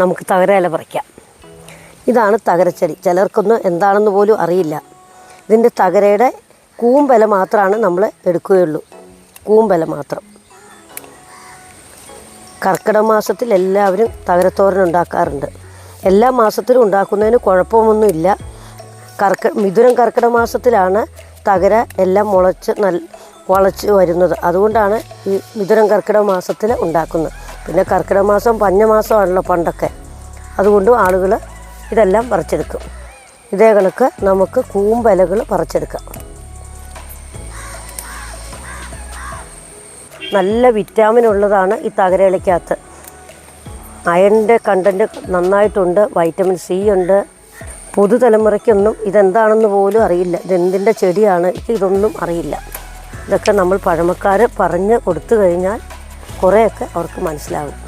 നമുക്ക് തകരയില പറിക്കാം. ഇതാണ് തകരച്ചെടി. ചിലർക്കൊന്നും എന്താണെന്ന് പോലും അറിയില്ല. ഇതിന്റെ തകരയുടെ കൂമ്പല മാത്രമാണ് നമ്മൾ എടുക്കുകയുള്ളൂ. കൂമ്പല മാത്രം. കർക്കിടക മാസത്തിൽ എല്ലാവരും തകരത്തോരൻ ഉണ്ടാക്കാറുണ്ട്. എല്ലാ മാസത്തിലും ഉണ്ടാക്കുന്നതിന് കുഴപ്പമൊന്നുമില്ല. കർക്ക മിഥുനം കർക്കിടക മാസത്തിലാണ് തകര എല്ലാം മുളച്ച് നൽ വളച്ച് വരുന്നത്. അതുകൊണ്ടാണ് ഈ മിഥുനം കർക്കിടക മാസത്തിൽ ഉണ്ടാക്കുന്നത്. പിന്നെ കർക്കിടക മാസം പഞ്ഞമാസമാണല്ലോ പണ്ടൊക്കെ. അതുകൊണ്ട് ആളുകൾ ഇതെല്ലാം പറിച്ചെടുക്കും. ഇതേ കണക്ക് നമുക്ക് കൂമ്പലകൾ പറിച്ചെടുക്കാം. നല്ല വിറ്റാമിൻ ഉള്ളതാണ് ഈ തകരയിലക്കകത്ത് അയണിന്റെ കണ്ടന്റ് നന്നായിട്ടുണ്ട് വൈറ്റമിൻ സി ഉണ്ട്. പുതുതലമുറയ്ക്കൊന്നും ഇതെന്താണെന്ന് പോലും അറിയില്ല. ഇതെന്തിന്റെ ചെടിയാണ് ഇതൊന്നും അറിയില്ല. ഇതൊക്കെ നമ്മൾ പഴമക്കാർ പറഞ്ഞ് കൊടുത്തു കഴിഞ്ഞാൽ കുറേയൊക്കെ അവർക്ക് മനസ്സിലാകും